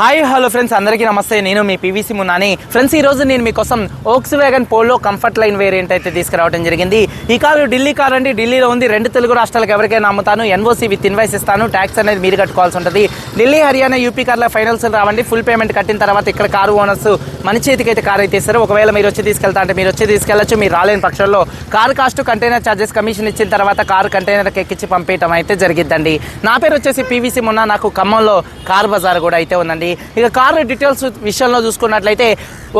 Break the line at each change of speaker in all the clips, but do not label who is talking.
Hi hello friends అందరికీ నమస్తే. నేను మీ పీవీసీ మున్నాని ఫ్రెండ్స్ ఈ రోజు నేను మీకోసం Volkswagen Polo comfort line variant అయితే తీసుకురావడం జరిగింది. ఈ కారు ఢిల్లీ కార్ అండి ఢిల్లీలో ఉంది. రెండు తెలుగు రాష్ట్రాలకు ఎవరికైనా అమ్ముతాను. ఎన్ఓసి విత్ ఇన్వాయిస్ ఇస్తాను. ట్యాక్స్ అనేది మీరు కట్టుకోవాల్సి ఉంటుంది. ఢిల్లీ హర్యానా యూపీ కార్ల ఫైనల్స్ రావండి. ఫుల్ పేమెంట్ కట్టిన తర్వాత ఇక్కడ కారు ఓనర్స్ మన చేతికి అయితే కారు అయితే ఇస్తారు. ఒకవేళ మీరు వచ్చి తీసుకెళ్తా అంటే మీరు వచ్చి తీసుకెళ్ళొచ్చు మీరు రాలేని పక్షంలో car cost container charges commission ఇచ్చిన తర్వాత కారు కంటైనర్కి ఎక్కించి పంపించడం అయితే జరిగిద్దండి. నా పేరు వచ్చేసి పీవీసీ మొన్న నాకు ఖమ్మంలో కార్ బజార్ కూడా అయితే ఉందండి. ఇక కార్ డీటెయిల్స్ విషయంలో చూసుకున్నట్లయితే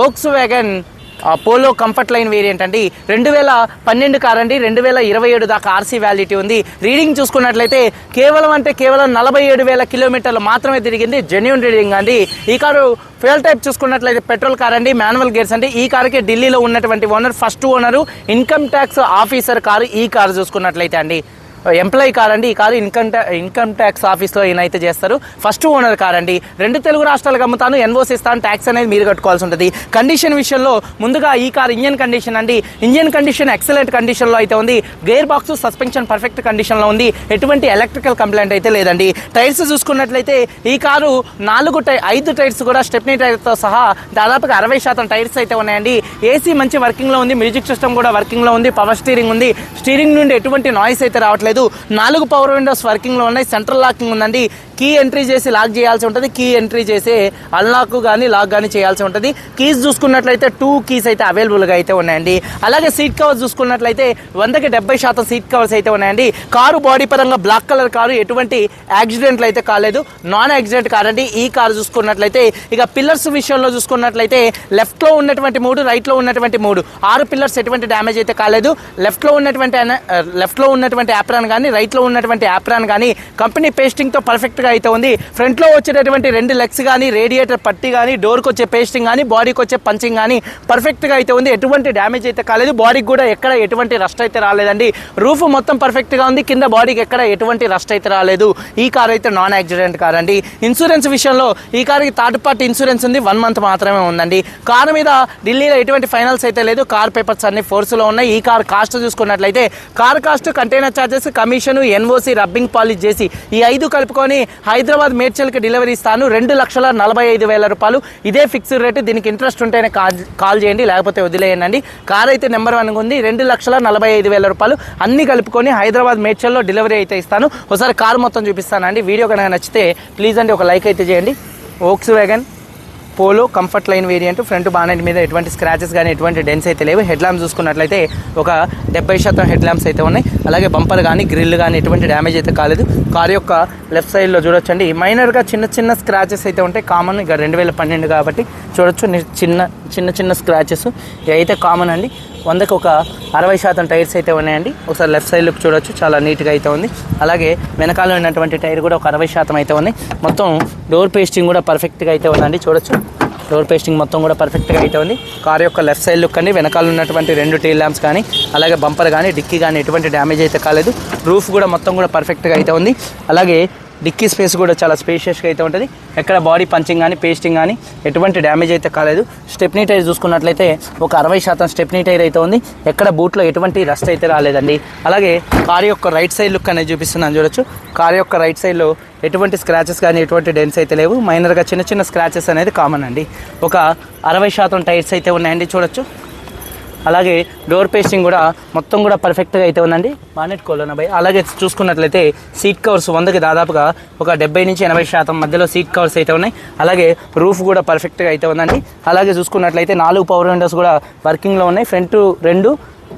Volkswagen Polo comfort line variant అండి. రెండు వేల పన్నెండు కార్ అండి. రెండు వేల ఇరవై ఏడు దాకా ఆర్సీ వ్యాలిటీ ఉంది. రీడింగ్ చూసుకున్నట్లయితే కేవలం అంటే కేవలం నలభై ఏడు వేల కిలోమీటర్లు మాత్రమే తిరిగింది. జెన్యున్ రీడింగ్ అండి. ఈ కారు ఫ్యూయల్ టైప్ చూసుకున్నట్లయితే పెట్రోల్ కార్ అండి. మాన్యువల్ గేర్స్ అండి. ఈ కారుకి ఢిల్లీలో ఉన్నటువంటి owner first owner income tax officer car ఈ కారు చూసుకున్నట్లయితే అండి. ఎంప్లాయీ కార్ అండి ఈ కారు ఇన్కమ్ ఇన్కమ్ ట్యాక్స్ ఆఫీస్లో ఈయన అయితే చేస్తారు. ఫస్ట్ ఓనర్ కార్ అండి రెండు తెలుగు రాష్ట్రాలకు అమ్ముతాను ఎన్ఓసి ఇస్తాను ట్యాక్స్ అనేది మీరు కట్టుకోవాల్సి ఉంటుంది. కండిషన్ విషయంలో ముందుగా ఈ కార్ ఇంజన్ కండిషన్ అండి. ఇంజన్ కండిషన్ ఎక్సలెంట్ కండిషన్లో అయితే ఉంది. గేర్ బాక్స్ సస్పెన్షన్ పర్ఫెక్ట్ కండిషన్లో ఉంది. ఎటువంటి ఎలక్ట్రికల్ కంప్లైంట్ అయితే లేదండి. టైర్స్ చూసుకున్నట్లయితే ఈ కారు నాలుగు టై ఐదు టైర్స్ కూడా స్టెప్నీ టైర్తో సహా దాదాపుగా అరవై శాతం టైర్స్ అయితే ఉన్నాయండి. ఏసీ మంచి వర్కింగ్లో ఉంది. మ్యూజిక్ సిస్టమ్ కూడా వర్కింగ్లో ఉంది. పవర్ స్టీరింగ్ ఉంది. స్టీరింగ్ నుండి ఎటువంటి నాయిస్ అయితే రావట్లేదు. నాలుగు పవర్ విండోస్ వర్కింగ్లో ఉన్నాయి. సెంట్రల్ లాకింగ్ ఉందండి. కీ ఎంట్రీ చేసి లాక్ చేయాల్సి ఉంటుంది కీ ఎంట్రీ చేసి అన్లాక్ కానీ లాక్ కానీ చేయాల్సి ఉంటుంది. కీస్ చూసుకున్నట్లయితే టూ కీస్ అయితే అవైలబుల్గా అయితే ఉన్నాయండి. అలాగే సీట్ కవర్స్ చూసుకున్నట్లయితే వందకి డెబ్బై శాతం సీట్ కవర్స్ అయితే ఉన్నాయండి. కారు బాడీ పరంగా బ్లాక్ కలర్ కారు ఎటువంటి యాక్సిడెంట్లు అయితే కాలేదు. నాన్ యాక్సిడెంట్ కార్ అండి ఈ కారు చూసుకున్నట్లయితే ఇక పిల్లర్స్ విషయంలో చూసుకున్నట్లయితే లెఫ్ట్లో ఉన్నటువంటి మూడు రైట్లో ఉన్నటువంటి మూడు. ఆరు పిల్లర్స్ ఎటువంటి డ్యామేజ్ అయితే కాలేదు. లెఫ్ట్లో ఉన్నటువంటి లెఫ్ట్లో ఉన్నటువంటి యాప్రాన్ కానీ రైట్లో ఉన్నటువంటి యాప్రాన్ కానీ కంపెనీ పేస్టింగ్తో పర్ఫెక్ట్గా అయితే ఉంది. ఫ్రంట్లో వచ్చేటటువంటి రెండు లెగ్స్ కానీ రేడియేటర్ పట్టి కానీ డోర్కి వచ్చే పేస్టింగ్ కానీ బాడీకి వచ్చే పంచింగ్ కానీ పర్ఫెక్ట్గా అయితే ఉంది. ఎటువంటి డ్యామేజ్ అయితే కాలేదు. బాడీకి కూడా ఎక్కడ ఎటువంటి రస్ట్ అయితే రాలేదండి. రూఫ్ మొత్తం పర్ఫెక్ట్గా ఉంది. కింద బాడీకి ఎక్కడ ఎటువంటి రస్ట్ అయితే రాలేదు. ఈ కార్ అయితే నాన్ యాక్సిడెంట్ కార్ అండి. ఇన్సూరెన్స్ విషయంలో ఈ కార్కి థర్డ్ పార్టీ ఇన్సూరెన్స్ ఉంది. వన్ మంత్ మాత్రమే ఉందండి. కార్ మీద ఢిల్లీలో ఎటువంటి ఫైనల్స్ అయితే లేదు. కార్ పేపర్స్ అన్ని ఫోర్స్లో ఉన్నాయి. ఈ కార్ కాస్ట్ చూసుకున్నట్లయితే car cost container charges commission NOC rubbing polish చేసి ఈ ఐదు కలుపుకొని హైదరాబాద్ మేడ్చల్కి డెలివరీ ఇస్తాను. రెండు లక్షల నలభై ఐదు వేల రూపాయలు. ఇదే ఫిక్స్డ్ రేటు. దీనికి ఇంట్రెస్ట్ ఉంటేనే కాల్ కాల్ చేయండి లేకపోతే వదిలేయండి. కార్ అయితే నెంబర్ వన్ ఉంది. రెండు లక్షల నలభై ఐదు వేల రూపాయలు. అన్ని కలుపుకొని హైదరాబాద్ మేడ్చల్లో డెలివరీ అయితే ఇస్తాను. ఒకసారి కార్ మొత్తం చూపిస్తానండి. వీడియో కనుక నచ్చితే ప్లీజ్ అండి ఒక లైక్ అయితే చేయండి. Volkswagen. Polo comfort line variant front bonnet మీద ఎటువంటి స్క్రాచెస్ కానీ ఎటువంటి డెన్స్ అయితే లేవు. హెడ్ ల్యాంప్ చూసుకున్నట్లయితే ఒక డెబ్బై శాతం హెడ్ ల్యాంప్స్ అయితే ఉన్నాయి. అలాగే బంపర్ కానీ గ్రిల్ కానీ ఎటువంటి డ్యామేజ్ అయితే కాలేదు. కార్ యొక్క లెఫ్ట్ సైడ్లో చూడొచ్చండి. మైనర్గా చిన్న చిన్న స్క్రాచెస్ అయితే ఉంటాయి. కామన్ ఇక రెండు వేల పన్నెండు కాబట్టి చూడొచ్చు. చిన్న చిన్న చిన్న స్క్రాచెస్ ఇవైతే కామన్ అండి. వందకు ఒక అరవై శాతం టైర్స్ అయితే ఉన్నాయండి. ఒకసారి లెఫ్ట్ సైడ్ లుక్ చూడొచ్చు. చాలా నీట్గా అయితే ఉంది. అలాగే వెనకాల ఉన్నటువంటి టైర్ కూడా ఒక అరవై శాతం అయితే ఉన్నాయి. మొత్తం డోర్ పేస్టింగ్ కూడా పర్ఫెక్ట్గా అయితే ఉందండి. చూడొచ్చు. డోర్ పేస్టింగ్ మొత్తం కూడా పర్ఫెక్ట్గా అయితే ఉంది కార్ యొక్క లెఫ్ట్ సైడ్ లుక్ అండి వెనకాల ఉన్నటువంటి రెండు టైల్ ల్యాంప్స్ కానీ అలాగే బంపర్ కానీ డిక్కీ కానీ ఎటువంటి డ్యామేజ్ అయితే కాలేదు. రూఫ్ కూడా మొత్తం కూడా పర్ఫెక్ట్గా అయితే ఉంది అలాగే డిక్కీ స్పేస్ కూడా చాలా స్పేషియస్గా అయితే ఉంటుంది. ఎక్కడ బాడీ పంచింగ్ కానీ పేస్టింగ్ కానీ ఎటువంటి డ్యామేజ్ అయితే కాలేదు. స్టెప్నీ టైర్ చూసుకున్నట్లయితే ఒక అరవై శాతం స్టెప్నీ టైర్ అయితే ఉంది. ఎక్కడ బూట్లో ఎటువంటి రస్ట్ అయితే రాలేదండి. అలాగే కార్ యొక్క రైట్ సైడ్ లుక్ అనేది చూపిస్తున్నాను చూడొచ్చు. కార్ యొక్క రైట్ సైడ్లో ఎటువంటి స్క్రాచెస్ కానీ ఎటువంటి డెన్స్ అయితే లేవు. మైనర్గా చిన్న చిన్న స్క్రాచెస్ అనేది కామన్ అండి. ఒక అరవై శాతం టైర్స్ అయితే ఉన్నాయండి చూడొచ్చు. అలాగే డోర్ పేస్టింగ్ కూడా మొత్తం కూడా పర్ఫెక్ట్గా అయితే ఉందండి. బానెట్ కోలోన బై అలాగే చూసుకున్నట్లయితే సీట్ కవర్స్ వందకి దాదాపుగా ఒక డెబ్బై నుంచి ఎనభై శాతం మధ్యలో సీట్ కవర్స్ అయితే ఉన్నాయి. అలాగే రూఫ్ కూడా పర్ఫెక్ట్గా అయితే ఉందండి. అలాగే చూసుకున్నట్లయితే నాలుగు పవర్ విండోస్ కూడా వర్కింగ్లో ఉన్నాయి. ఫ్రంట్ రెండు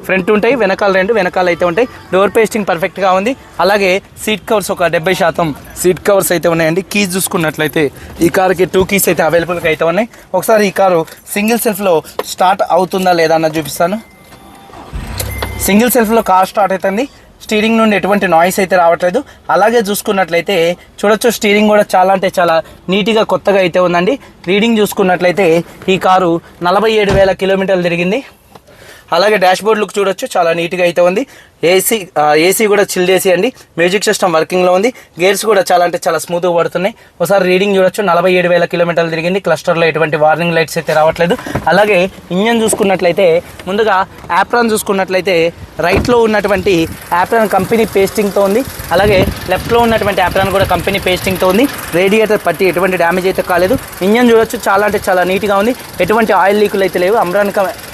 ఫ్రంట్ ఉంటాయి వెనకాల రెండు వెనకాల అయితే ఉంటాయి. డోర్ పేస్టింగ్ పర్ఫెక్ట్గా ఉంది. అలాగే సీట్ కవర్స్ ఒక డెబ్బై శాతం సీట్ కవర్స్ అయితే ఉన్నాయండి. కీస్ చూసుకున్నట్లయితే ఈ కార్కి టూ కీస్ అయితే అవైలబుల్గా అయితే ఉన్నాయి. ఒకసారి ఈ కారు సింగిల్ సెల్ఫ్లో స్టార్ట్ అవుతుందా లేదా అన్నది చూపిస్తాను. సింగిల్ సెల్ఫ్లో కార్ స్టార్ట్ అవుతుంది. స్టీరింగ్ నుండి ఎటువంటి నాయిస్ అయితే రావట్లేదు. అలాగే చూసుకున్నట్లయితే చూడొచ్చు స్టీరింగ్ కూడా చాలా అంటే చాలా నీట్గా కొత్తగా అయితే ఉందండి. రీడింగ్ చూసుకున్నట్లయితే ఈ కారు నలభై ఏడు వేల కిలోమీటర్లు తిరిగింది. అలాగే డాష్ బోర్డ్ లుక్ చూడొచ్చు చాలా నీట్గా అయితే ఉంది. ఏసీ ఏసీ కూడా చిల్ చేసి అండి మ్యూజిక్ సిస్టమ్ వర్కింగ్లో ఉంది. గేర్స్ కూడా చాలా అంటే చాలా స్మూత్గా పడుతున్నాయి. ఒకసారి రీడింగ్ చూడొచ్చు. నలభై ఏడు వేల కిలోమీటర్లు తిరిగింది. క్లస్టర్లో ఎటువంటి వార్నింగ్ లైట్స్ అయితే రావట్లేదు. అలాగే ఇంజన్ చూసుకున్నట్లయితే ముందుగా యాప్రాన్ చూసుకున్నట్లయితే రైట్లో ఉన్నటువంటి యాప్రాన్ కంపెనీ పేస్టింగ్తో ఉంది. అలాగే లెఫ్ట్లో ఉన్నటువంటి యాప్రాన్ కూడా కంపెనీ పేస్టింగ్తో ఉంది. రేడియేటర్ పట్టి ఎటువంటి డ్యామేజ్ అయితే కాలేదు. ఇంజన్ చూడొచ్చు. చాలా అంటే చాలా నీట్గా ఉంది. ఎటువంటి ఆయిల్ లీకులు అయితే లేవు. అమ్రాన్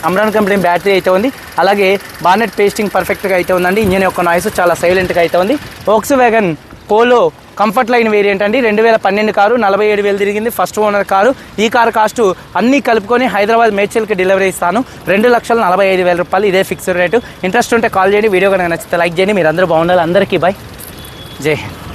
అమ్రాన్ కంపెనీ బ్యాటరీ అయితే ఉంది. అలాగే బానెట్ పేస్టింగ్ పర్ఫెక్ట్గా అయితే ఉందండి. ఇంజన్ యొక్క నాయిస్ చాలా సైలెంట్గా అయితే ఉంది. Volkswagen Polo comfort line variant అండి. రెండు వేల పన్నెండు కారు నలభై ఏడు వేలు తిరిగింది. First owner car. ఈ కారు కాస్ట్ అన్నీ కలుపుకొని హైదరాబాద్ మేడ్చల్కి డెలివరీ ఇస్తాను. రెండు లక్షల నలభై ఐదు వేల రూపాయలు ఇదే ఫిక్స్డ్ రేటు ఇంట్రెస్ట్ ఉంటే కాల్ చేయండి. వీడియో కనుక నచ్చితే లైక్ చేయండి. మీరు అందరూ బాగుండాలి. అందరికీ బాయ్ జై హింద్.